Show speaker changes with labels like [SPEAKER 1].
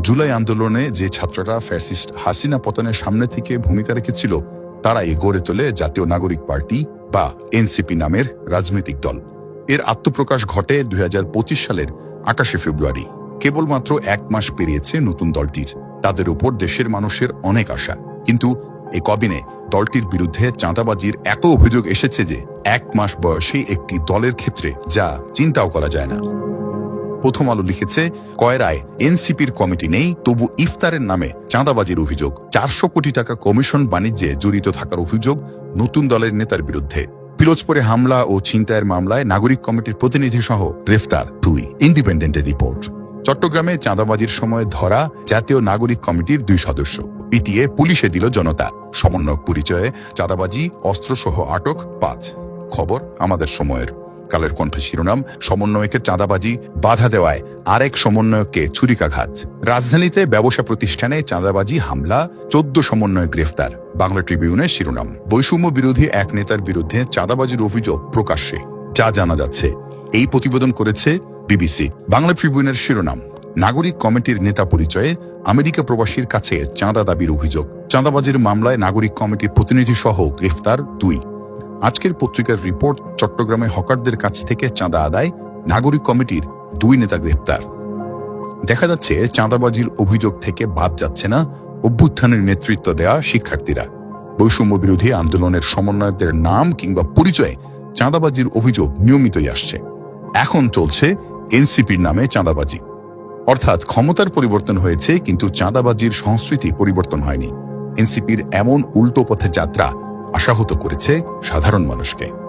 [SPEAKER 1] জুলাই আন্দোলনে যে ছাত্ররা ফ্যাসিস্ট হাসিনা পতনের সামনে থেকে ভূমিকা রেখেছিল তারা তারাই গড়ে তোলে জাতীয় নাগরিক পার্টি বা এনসিপি নামের রাজনৈতিক দল। এর আত্মপ্রকাশ ঘটে দুই হাজার পঁচিশ সালের আকাশে ফেব্রুয়ারি। কেবলমাত্র এক মাস পেরিয়েছে নতুন দলটির। তাদের উপর দেশের মানুষের অনেক আশা। কিন্তু এই কবিনে দলটির বিরুদ্ধে চাঁদাবাজির এত অভিযোগ এসেছে যে, এক মাস বয়সী একটি দলের ক্ষেত্রে যা চিন্তাও করা যায় না। প্রথম আলো লিখেছে, কয়রায় এনসিপির কমিটি নেই, তবু ইফতারের নামে চাঁদাবাজির অভিযোগ। চারশো কোটি টাকা কমিশন বাণিজ্যে জড়িত থাকার অভিযোগ নতুন দলের নেতার বিরুদ্ধে। পিরোজপুরে হামলা ও ছিনতাইয়ের মামলায় নাগরিক কমিটির প্রতিনিধি সহ গ্রেফতার দুই। ইন্ডিপেন্ডেন্টের রিপোর্ট। চট্টগ্রামে চাঁদাবাজির সময় ধরা জাতীয় নাগরিক কমিটির দুই সদস্য। পিটিএ পুলিশে দিল জনতা। সমন্বয়ক পরিচয়ে চাঁদাবাজি, অস্ত্রসহ আটক পাঁচ। খবর আমাদের সময়ের। কালের কণ্ঠে শিরোনাম সমন্বয়কে চাঁদাবাজি, বাধা দেওয়ায় আরেক সমন্বয়ককে ছুরিকাঘাত। রাজধানীতে ব্যবসা প্রতিষ্ঠানে চাঁদাবাজি, হামলা, চোদ্দ সমন্বয়ক গ্রেফতার। বাংলা ট্রিবিউনের শিরোনাম, বৈষম্য বিরোধী এক নেতার বিরুদ্ধে চাঁদাবাজির অভিযোগ প্রকাশ্যে। যা জানা যাচ্ছে, এই প্রতিবেদন করেছে বিবিসি। বাংলা ট্রিবিউনের শিরোনাম, নাগরিক কমিটির নেতা পরিচয়ে আমেরিকা প্রবাসীর কাছে চাঁদা দাবির অভিযোগ। চাঁদাবাজির মামলায় নাগরিক কমিটির প্রতিনিধি সহ গ্রেফতার দুই। আজকের পত্রিকার রিপোর্ট চট্টগ্রামে হকারদের কাছ থেকে চাঁদা আদায়, নাগরিক কমিটির দুই নেতা গ্রেপ্তার। দেখা যাচ্ছে, চাঁদাবাজির অভিযোগ থেকে বাদ যাচ্ছে না অভ্যুত্থানের নেতৃত্ব দেওয়া শিক্ষার্থীরা। বৈষম্য বিরোধী আন্দোলনের সমন্বয়কদের নাম কিংবা পরিচয়ে চাঁদাবাজির অভিযোগ নিয়মিতই আসছে। এখন চলছে এনসিপির নামে চাঁদাবাজি। অর্থাৎ ক্ষমতার পরিবর্তন হয়েছে, কিন্তু চাঁদাবাজির সংস্কৃতি পরিবর্তন হয়নি। এনসিপির এমন উল্টো পথে যাত্রা আশাহত করেছে সাধারণ মানুষকে।